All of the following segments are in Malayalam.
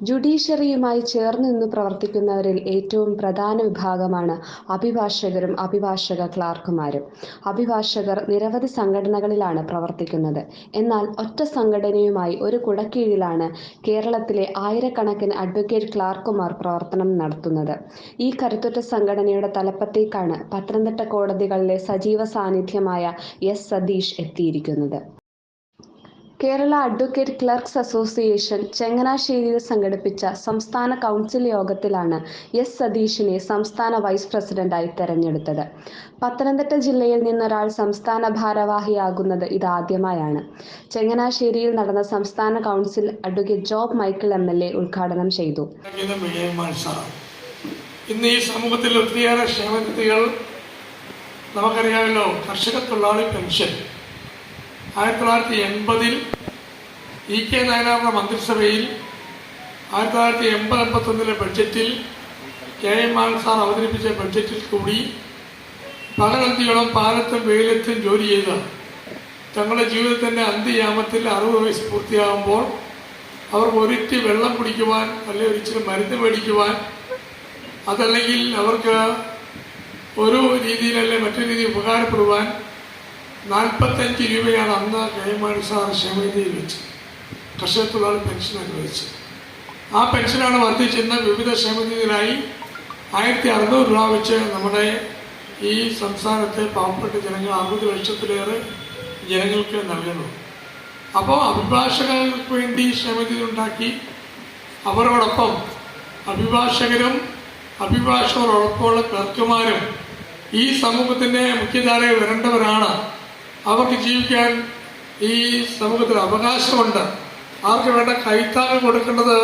ജുഡീഷ്യറിയുമായി ചേർന്ന് നിന്ന് പ്രവർത്തിക്കുന്നവരിൽ ഏറ്റവും പ്രധാന വിഭാഗമാണ് അഭിഭാഷകരും അഭിഭാഷക ക്ലാർക്കുമാരും. അഭിഭാഷകർ നിരവധി സംഘടനകളിലാണ് പ്രവർത്തിക്കുന്നത്. എന്നാൽ ഒറ്റ സംഘടനയുമായി ഒരു കുടക്കീഴിലാണ് കേരളത്തിലെ ആയിരക്കണക്കിന് അഡ്വക്കേറ്റ് ക്ലാർക്കുമാർ പ്രവർത്തനം നടത്തുന്നത്. ഈ കരുത്തുറ്റ സംഘടനയുടെ തലപ്പത്തേക്കാണ് പത്തനംതിട്ട കോടതികളിലെ സജീവ സാന്നിധ്യമായ എസ് സതീഷ് എത്തിയിരിക്കുന്നത്. കേരള അഡ്വക്കേറ്റ് ക്ലർക്സ് അസോസിയേഷൻ ചങ്ങനാശ്ശേരിയിൽ സംഘടിപ്പിച്ച സംസ്ഥാന കൗൺസിൽ യോഗത്തിലാണ് എസ് സതീഷിനെ സംസ്ഥാന വൈസ് പ്രസിഡന്റായി തെരഞ്ഞെടുത്തത്. പത്തനംതിട്ട ജില്ലയിൽ നിന്നൊരാൾ സംസ്ഥാന ഭാരവാഹിയാകുന്നത് ഇതാദ്യമായാണ്. ചങ്ങനാശ്ശേരിയിൽ നടന്ന സംസ്ഥാന council advocate Job Michael MLA ഉദ്ഘാടനം ചെയ്തു. ഇന്ന് ഈ സമൂഹത്തിൽ ഒത്തിരിയേറെ ക്ഷേമനിധികൾ നമുക്കറിയാമല്ലോ കർഷക തൊഴിലാളി പെൻഷൻ ആയിരത്തി തൊള്ളായിരത്തി എൺപതിൽ ഇ കെ നായനാറുടെ മന്ത്രിസഭയിൽ ആയിരത്തി തൊള്ളായിരത്തി എൺപത് എൺപത്തൊന്നിലെ ബഡ്ജറ്റിൽ കെ എം മാൻ സാർ അവതരിപ്പിച്ച ബഡ്ജറ്റിൽ കൂടി പല നദികളും പാലത്തും വെയിലത്തും ജോലി ചെയ്ത തങ്ങളുടെ ജീവിതത്തിന്റെ അന്ത്യയാമത്തിൽ അറുപത് വയസ്സ് പൂർത്തിയാകുമ്പോൾ അവർക്ക് ഒരിറ്റി വെള്ളം കുടിക്കുവാൻ അല്ലെങ്കിൽ ഒരിച്ചിരി മരുന്ന് മേടിക്കുവാൻ അതല്ലെങ്കിൽ അവർക്ക് ഒരു രീതിയിലല്ലേ മറ്റൊരു രീതിയിൽ ഉപകാരപ്പെടുവാൻ നാൽപ്പത്തഞ്ച് രൂപയാണ് അന്ന് കെ എം മാണി സാർ ക്ഷമതയിൽ വെച്ച് കർഷക തൊഴിലാളി പെൻഷൻ അനുവദിച്ചത് ആ പെൻഷനാണ് വർദ്ധിച്ചിരുന്ന വിവിധ ക്ഷേമനിധിയിലായി ആയിരത്തി അറുന്നൂറ് രൂപ വെച്ച് നമ്മുടെ ഈ സംസ്ഥാനത്തെ പാവപ്പെട്ട ജനങ്ങൾ അറുപത് ലക്ഷത്തിലേറെ ജനങ്ങൾക്ക് നൽകുന്നു. അപ്പോൾ അഭിഭാഷകർക്ക് വേണ്ടി ക്ഷേമനിധി ഉണ്ടാക്കി അവരോടൊപ്പം അഭിഭാഷകരും അഭിഭാഷകരോടൊപ്പമുള്ള ക്ലർക്കുമാരും ഈ സമൂഹത്തിന്റെ മുഖ്യധാരയിൽ വരേണ്ടവരാണ്. അവർക്ക് ജീവിക്കാൻ ഈ സമൂഹത്തിൽ അവകാശമുണ്ട്. അവർക്ക് വേണ്ട കൈത്താങ്ങ് കൊടുക്കേണ്ടത്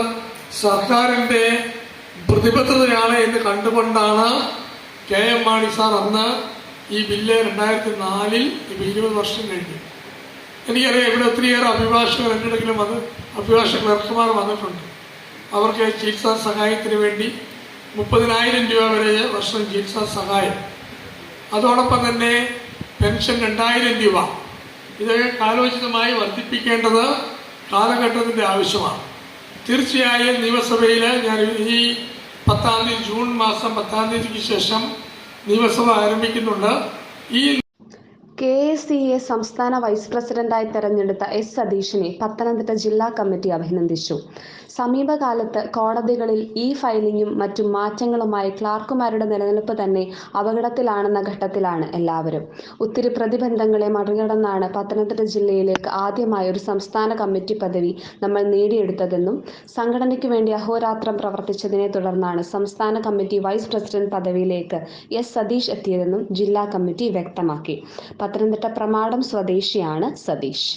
സർക്കാരിന്റെ പ്രതിബദ്ധതയാണ് എന്ന് കണ്ടുകൊണ്ടാണ് കെ എം മാണി സാർ അന്ന് ഈ ബില്ല് രണ്ടായിരത്തി നാലിൽ ഇപ്പം ഇരുപത് വർഷം കഴിഞ്ഞു. എനിക്കറിയാം ഇവിടെ ഒത്തിരിയേറെ അഭിഭാഷകർ എന്തെങ്കിലും വന്ന് അഭിഭാഷക ക്ലർക്കുമാർ വന്നിട്ടുണ്ട്. അവർക്ക് ചികിത്സാ സഹായത്തിന് വേണ്ടി മുപ്പതിനായിരം രൂപ വരെ വർഷം ചികിത്സാ സഹായം. അതോടൊപ്പം തന്നെ പെൻഷൻ രണ്ടായിരം രൂപ. ഇതൊക്കെ കാലോചിതമായി വർദ്ധിപ്പിക്കേണ്ടത് കാലഘട്ടത്തിന്റെ ആവശ്യമാണ് തീർച്ചയായും നിയമസഭയിൽ ഞാൻ ഈ പത്താം തീയതി ജൂൺ മാസം പത്താം തീയതിക്ക് ശേഷം നിയമസഭ ആരംഭിക്കുന്നുണ്ട് ഈ കെ എസ് സി എ സംസ്ഥാന വൈസ് പ്രസിഡന്റായി തെരഞ്ഞെടുത്ത എസ് സതീഷിനെ പത്തനംതിട്ട ജില്ലാ കമ്മിറ്റി അഭിനന്ദിച്ചു. സമീപകാലത്ത് കോടതികളിൽ ഇ ഫയലിംഗും മറ്റും മാറ്റങ്ങളുമായി ക്ലാർക്കുമാരുടെ നിലനിൽപ്പ് തന്നെ അപകടത്തിലാണെന്ന ഘട്ടത്തിലാണ് എല്ലാവരും. ഒത്തിരി പ്രതിബന്ധങ്ങളെ മറികടന്നാണ് പത്തനംതിട്ട ജില്ലയിലേക്ക് ആദ്യമായി ഒരു സംസ്ഥാന കമ്മിറ്റി പദവി നമ്മൾ നേടിയെടുത്തതെന്നും സംഘടനയ്ക്ക് വേണ്ടി അഹോരാത്രം പ്രവർത്തിച്ചതിനെ തുടർന്നാണ് സംസ്ഥാന കമ്മിറ്റി വൈസ് പ്രസിഡന്റ് പദവിയിലേക്ക് എസ് സതീഷ് എത്തിയതെന്നും ജില്ലാ കമ്മിറ്റി വ്യക്തമാക്കി. പത്തനംതിട്ട പ്രമാടം സ്വദേശിയാണ് സതീഷ്.